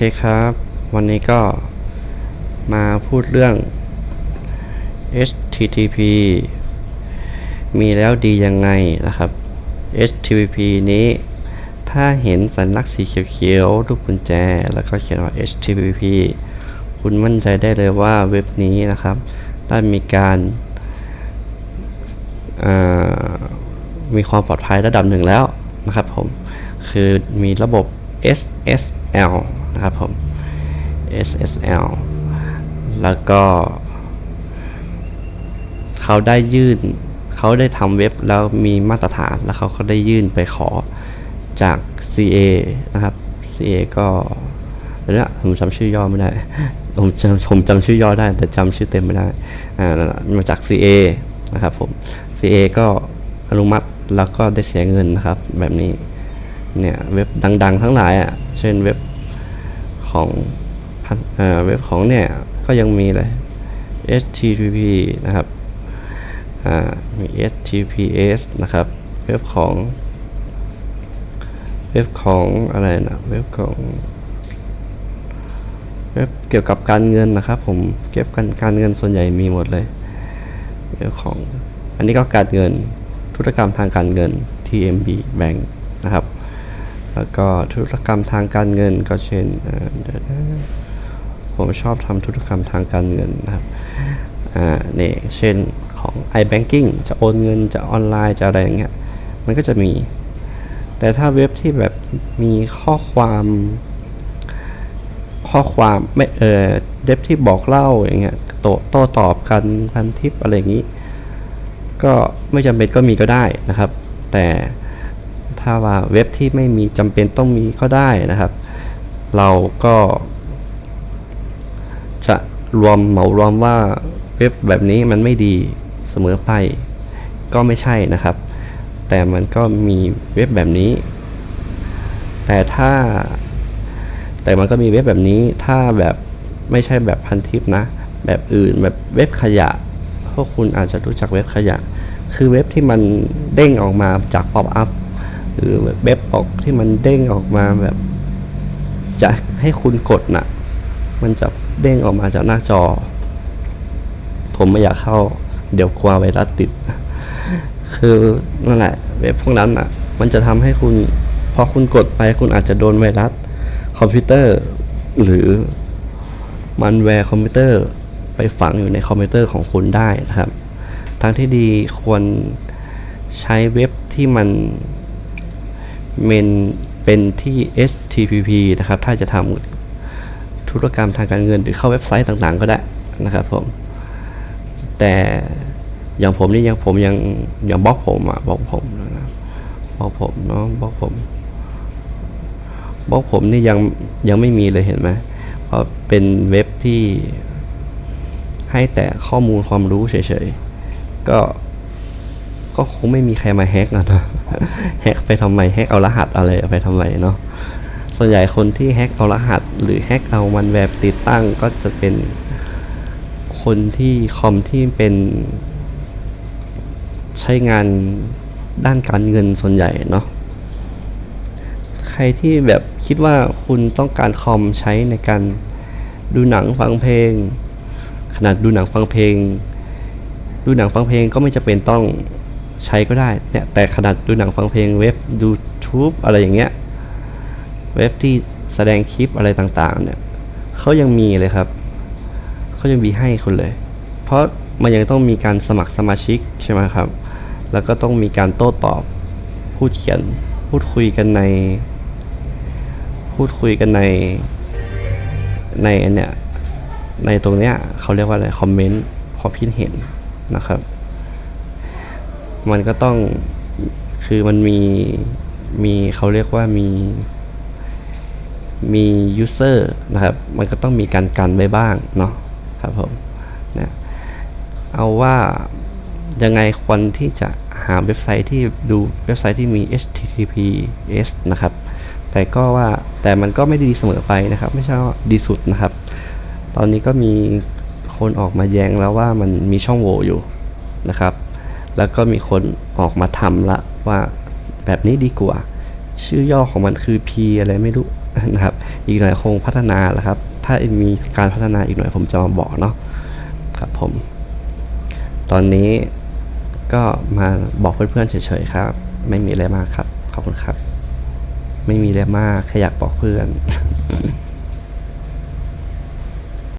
เคครับ วันนี้ก็มาพูดเรื่อง HTTP มีแล้วดียังไงนะครับ HTTP นี้ ถ้าเห็นสัญลักษณ์สีเขียวๆรูปกุญแจ แล้วก็เขียนว่า HTTP คุณมั่นใจได้เลยว่าเว็บนี้นะครับ ได้มีการามีความปลอดภัยระดับหนึ่งแล้วนะครับผม คือมีระบบ SSL นะครับผม SSL แล้วก็ เขาได้ยื่น เขาได้ทำเว็บแล้วมีมาตรฐานแล้วเขาก็ได้ยื่นไปขอจาก CA นะครับ CA ก็เดี๋ยผมจำชื่อย่อไม่ได้ ผมจำผมจำชื่อย่อได้ แต่จำชื่อเต็มไม่ได้ อ่ามาจาก CA นะครับผม CA ก็อนุมัติแล้วก็ได้เสียเงินนะครับ แบบนี้ เนี่ยเว็บดัง ๆ ทั้งหลายอะ เช่นเว็บ ของเว็บของเนี่ยก็ยังมีเลย HTTP นะครับมี HTTPS นะครับ เว็บของ เว็บของอะไรนะ เว็บของ เว็บเกี่ยวกับการเงินนะครับผม เก็บการการเงินส่วนใหญ่มีหมดเลย เว็บของ อันนี้ก็การเงิน ธุรกรรมทางการเงิน TMB Bank นะครับ แล้วก็ธุรกรรมทางการเงินก็เช่นผมชอบทำธุรกรรมทางการเงินนะครับนี่เช่นของ iBanking จะโอนเงินจะออนไลน์จะอะไรอย่างเงี้ยมันก็จะมี แต่ถ้าเว็บที่แบบมีข้อความข้อความไม่เออเว็บที่บอกเล่าอย่างเงี้ยโต้โต้ตอบกันพันทิปอะไรอย่างงี้ ก็ไม่จำเป็นก็มีก็ได้นะครับ แต่ ถ้าว่าเว็บที่ไม่มีจำเป็นต้องมีก็ได้นะครับ เราก็ จะรวมเหมารวมว่าเว็บแบบนี้มันไม่ดีเสมอไป ก็ไม่ใช่นะครับ แต่มันก็มีเว็บแบบนี้ แต่ถ้า แต่มันก็มีเว็บแบบนี้ ถ้าแบบไม่ใช่แบบพันทิปนะ แบบอื่นแบบเว็บขยะ พวกคุณอาจจะรู้จักเว็บขยะ คือเว็บที่มันเด้งออกมาจากป๊อปอัพ หรือเว็บออกที่มันเด้งออกมาแบบ จะให้คุณกดน่ะ มันจะเด้งออกมาจากหน้าจอ ผมไม่อยากเข้า เดี๋ยวกลัวไวรัสติด คือนั่นแหละ เว็บพวกนั้นอะ มันจะทำให้คุณ พอคุณกดไปคุณอาจจะโดนไวรัสคอมพิวเตอร์ หรือมันแวร์คอมพิวเตอร์ไปฝังอยู่ในคอมพิวเตอร์ของคุณได้นะครับ ทางที่ดีควรใช้เว็บที่มัน เมนเป็นที่ HTTP นะครับ ถ้าจะทำธุรกรรมทางการเงินหรือเข้าเว็บไซต์ต่างๆ ก็ได้นะครับผม แต่อย่างผมนี่ยังผมยังยังบล็อกผมอะบล็อกผมนะบล็อกผมเนาะบล็อกผมบล็อกผมนี่ยังยังไม่มีเลยเห็นไหมเพราะเป็นเว็บที่ให้แต่ข้อมูลความรู้เฉยๆ ก็ก็คงไม่มีใครมาแฮกอะนะ แฮกไปทำไมแฮกเอารหัสอะไรไปทำไมเนาะส่วนใหญ่คนที่แฮกเอารหัส หรือแฮกเอามันแบบติดตั้งก็จะเป็นคนที่คอมที่เป็นใช้งานด้านการเงินส่วนใหญ่เนาะใครที่แบบคิดว่าคุณต้องการคอมใช้ในการดูหนังฟังเพลง ขนาดดูหนังฟังเพลง ดูหนังฟังเพลงก็ไม่จำเป็นต้อง ใช้ก็ได้เนี่ยแต่ขนาดดูหนังฟังเพลงเว็บดูทูบอะไรอย่างเงี้ยเว็บที่แสดงคลิปอะไรต่างๆ เนี่ยเขายังมีเลยครับเขายังมีให้คุณเลย เพราะมันยังต้องมีการสมัครสมาชิกใช่ไหมครับ แล้วก็ต้องมีการโต้ตอบ พูดเขียน พูดคุยกันใน พูดคุยกันใน ในอันเนี้ยในตรงเนี้ยเขาเรียกว่าอะไร คอมเมนต์ความคิดเห็นนะครับ มันก็ต้องคือมันมีมีเขาเรียกว่ามีมียูเซอร์นะครับ มันก็ต้องมีการกันไว้บ้างเนาะครับผมนะเอาว่ายังไงควรที่จะหาเว็บไซต์ที่ดูเว็บไซต์ที่มี HTTPS นะครับ แต่ก็ว่าแต่มันก็ไม่ด้ดีเสมอไปนะครับ ไม่ใช่ว่าดีสุดนะครับ ตอนนี้ก็มีคนออกมาแย้งแล้วว่ามันมีช่องโหว่อยู่นะครับ แล้วก็มีคนออกมาทำละว่าแบบนี้ดีกว่า ชื่อย่อของมันคือ P อะไรไม่รู้นะครับ อีกหน่อยคงพัฒนาแหละครับ ถ้ามีการพัฒนาอีกหน่อยผมจะมาบอกเนาะครับผม ตอนนี้ก็มาบอกเพื่อนๆเฉยๆครับ ไม่มีอะไรมากครับ ขอบคุณครับ ไม่มีอะไรมากแค่อยากบอกเพื่อน